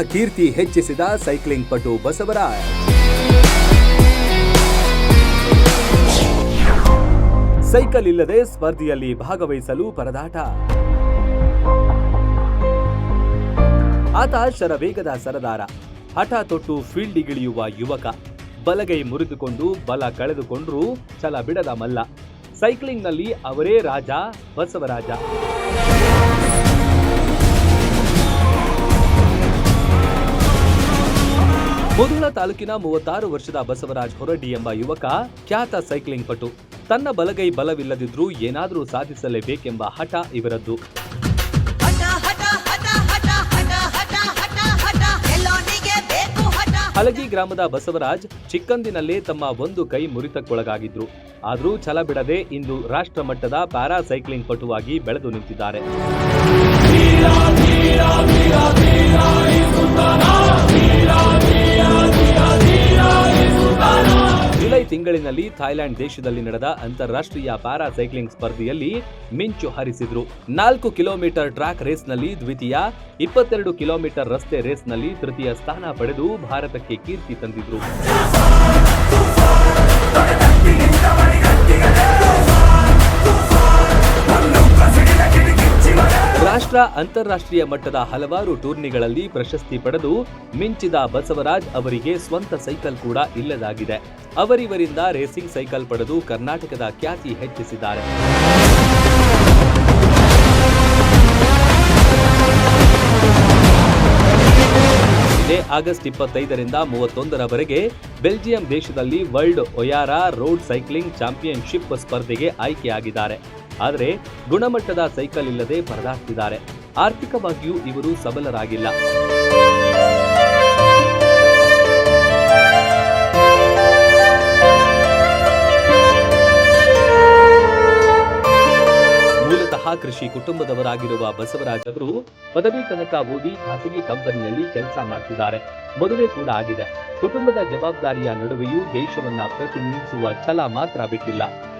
ಕೀರ್ತಿ ಹೆಚ್ಚಿಸಿದ cycling ಪಟು Basavaraj cycle ಇಲ್ಲದೆ ಸ್ಪರ್ಧೆಯಲ್ಲಿ ಭಾಗವಹಿಸಲು ಪರದಾಟ. ಆತ ಶರವೇಗದ ಸರದಾರ. ಹಠ ತೊಟ್ಟು ಫೀಲ್ಡಿಗಿಳಿಯುವ ಯುವಕ. ಬಲಗೈ ಮುರಿದುಕೊಂಡು ಬಲ ಕಳೆದುಕೊಂಡರೂ ಛಲ ಬಿಡದ ಮಲ್ಲ. ಸೈಕ್ಲಿಂಗ್ನಲ್ಲಿ ಅವರೇ ರಾಜ ಬಸವರಾಜ. ಮುಧೋಳ ತಾಲೂಕಿನ ಮೂವತ್ತಾರು ವರ್ಷದ ಬಸವರಾಜ್ ಹೊರಡಿ ಎಂಬ ಯುವಕ ಖ್ಯಾತ ಸೈಕ್ಲಿಂಗ್ ಪಟು. ತನ್ನ ಬಲಗೈ ಬಲವಿಲ್ಲದಿದ್ರೂ ಏನಾದರೂ ಸಾಧಿಸಲೇಬೇಕೆಂಬ ಹಠ ಇವರದ್ದು. ಹಲಗಿ ಗ್ರಾಮದ ಬಸವರಾಜ್ ಚಿಕ್ಕಂದಿನಲ್ಲೇ ತಮ್ಮ ಒಂದು ಕೈ ಮುರಿತಕ್ಕೊಳಗಾಗಿದ್ರು. ಆದರೂ ಛಲ ಬಿಡದೆ ಇಂದು ರಾಷ್ಟ್ರ ಮಟ್ಟದ ಪ್ಯಾರಾ ಸೈಕ್ಲಿಂಗ್ ಪಟುವಾಗಿ ಬೆಳೆದು ನಿಂತಿದ್ದಾರೆ. ಥಾಯ್ಲೆಂಡ್ ದೇಶದಲ್ಲಿ ನಡೆದ ಅಂತಾರಾಷ್ಟ್ರೀಯ ಪ್ಯಾರಾ ಸೈಕ್ಲಿಂಗ್ ಸ್ಪರ್ಧೆಯಲ್ಲಿ ಮಿಂಚು ಹರಿಸಿದ್ರು. ನಾಲ್ಕು ಕಿಲೋಮೀಟರ್ ಟ್ರ್ಯಾಕ್ ರೇಸ್ನಲ್ಲಿ ದ್ವಿತೀಯ, ಇಪ್ಪತ್ತೆರಡು ಕಿಲೋಮೀಟರ್ ರಸ್ತೆ ರೇಸ್ನಲ್ಲಿ ತೃತೀಯ ಸ್ಥಾನ ಪಡೆದು ಭಾರತಕ್ಕೆ ಕೀರ್ತಿ ತಂದಿದ್ರು. ರಾಷ್ಟ್ರ ಅಂತಾರಾಷ್ಟ್ರೀಯ ಮಟ್ಟದ ಹಲವಾರು ಟೂರ್ನಿಗಳಲ್ಲಿ ಪ್ರಶಸ್ತಿ ಪಡೆದು ಮಿಂಚಿದ ಬಸವರಾಜ್ ಅವರಿಗೆ ಸ್ವಂತ ಸೈಕಲ್ ಕೂಡ ಇಲ್ಲದಾಗಿದೆ. ಅವರಿವರಿಂದ ರೇಸಿಂಗ್ ಸೈಕಲ್ ಪಡೆದು ಕರ್ನಾಟಕದ ಖ್ಯಾತಿ ಹೆಚ್ಚಿಸಿದ್ದಾರೆ. ಆಗಸ್ಟ್ ಇಪ್ಪತ್ತೈದರಿಂದ ಮೂವತ್ತೊಂದರವರೆಗೆ ಬೆಲ್ಜಿಯಂ ದೇಶದಲ್ಲಿ ವರ್ಲ್ಡ್ ಒಯಾರಾ ರೋಡ್ ಸೈಕ್ಲಿಂಗ್ ಚಾಂಪಿಯನ್ಶಿಪ್ ಸ್ಪರ್ಧೆಗೆ ಆಯ್ಕೆಯಾಗಿದ್ದಾರೆ. ಆದರೆ ಗುಣಮಟ್ಟದ ಸೈಕಲ್ ಇಲ್ಲದೆ ಪರದಾಡ್ತಿದ್ದಾರೆ. ಆರ್ಥಿಕವಾಗಿಯೂ ಇವರು ಸಬಲರಾಗಿಲ್ಲ. ಮೂಲತಃ ಕೃಷಿ ಕುಟುಂಬದವರಾಗಿರುವ ಬಸವರಾಜ್ ಅವರು ಪದವಿ ತನಕ ಓದಿ ಖಾಸಗಿ ಕಂಪನಿಯಲ್ಲಿ ಕೆಲಸ ಮಾಡ್ತಿದ್ದಾರೆ. ಮದುವೆ ಕೂಡ ಆಗಿದೆ. ಕುಟುಂಬದ ಜವಾಬ್ದಾರಿಯ ನಡುವೆಯೂ ದೇಶವನ್ನ ಪ್ರತಿನಿಧಿಸುವ ಛಲ ಮಾತ್ರ ಬಿಟ್ಟಿಲ್ಲ.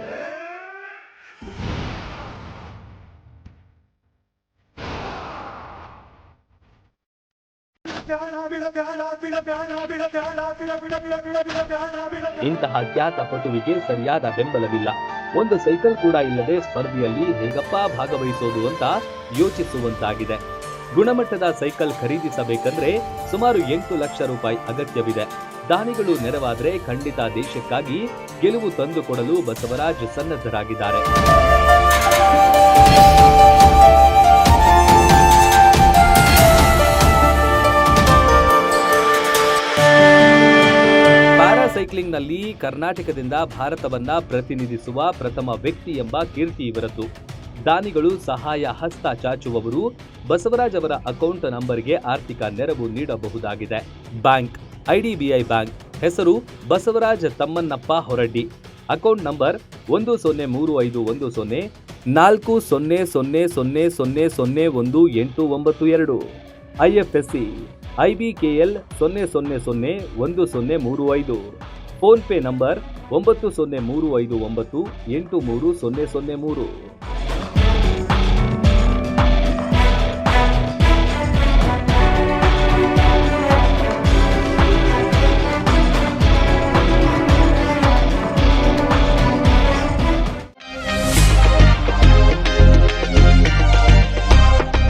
ಇಂತಹ ಖ್ಯಾತ ಪಟುವಿಗೆ ಸರಿಯಾದ ಬೆಂಬಲವಿಲ್ಲ. ಒಂದು ಸೈಕಲ್ ಕೂಡ ಇಲ್ಲದೆ ಸ್ಪರ್ಧೆಯಲ್ಲಿ ಹೇಗಪ್ಪ ಭಾಗವಹಿಸೋದು ಅಂತ ಯೋಚಿಸುವಂತಾಗಿದೆ. ಗುಣಮಟ್ಟದ ಸೈಕಲ್ ಖರೀದಿಸಬೇಕಂದ್ರೆ ಸುಮಾರು ಎಂಟು ಲಕ್ಷ ರೂಪಾಯಿ ಅಗತ್ಯವಿದೆ. ದಾನಿಗಳು ನೆರವಾದರೆ ಖಂಡಿತ ದೇಶಕ್ಕಾಗಿ ಗೆಲುವು ತಂದುಕೊಡಲು ಬಸವರಾಜ್ ಸನ್ನದ್ಧರಾಗಿದ್ದಾರೆ. ಪ್ಯಾರಾಸೈಕ್ಲಿಂಗ್ನಲ್ಲಿ ಕರ್ನಾಟಕದಿಂದ ಭಾರತವನ್ನ ಪ್ರತಿನಿಧಿಸುವ ಪ್ರಥಮ ವ್ಯಕ್ತಿ ಎಂಬ ಕೀರ್ತಿ ಇವರದ್ದು. ದಾನಿಗಳು ಸಹಾಯ ಹಸ್ತ ಚಾಚುವವರು, ಬಸವರಾಜ್ ಅವರ ಅಕೌಂಟ್ ನಂಬರ್ಗೆ ಆರ್ಥಿಕ ನೆರವು ನೀಡಬಹುದಾಗಿದೆ. ಬ್ಯಾಂಕ್ ಐಡಿಬಿಐ ಬ್ಯಾಂಕ್, ಹೆಸರು ಬಸವರಾಜ್ ತಮ್ಮನ್ನಪ್ಪ ಹೊರಡ್ಡಿ. ಅಕೌಂಟ್ ನಂಬರ್ ಒಂದು ಸೊನ್ನೆ ಮೂರು ಐದು ಒಂದು ಸೊನ್ನೆ, ನಾಲ್ಕು ಸೊನ್ನೆ ಸೊನ್ನೆ ಸೊನ್ನೆ ಸೊನ್ನೆ ಸೊನ್ನೆ ಒಂದು ಎಂಟು ಒಂಬತ್ತು ಎರಡು. ಐಎಫ್ಎಸ್ಸಿ ಐಬಿಕೆಎಲ್ ಸೊನ್ನೆ ಸೊನ್ನೆ ಸೊನ್ನೆ ಒಂದು ಸೊನ್ನೆ ಮೂರು ಐದು. ಫೋನ್ಪೇ ನಂಬರ್ ಒಂಬತ್ತು ಸೊನ್ನೆ ಮೂರು ಐದು ಒಂಬತ್ತು ಎಂಟು ಮೂರು ಸೊನ್ನೆ ಸೊನ್ನೆ ಮೂರು.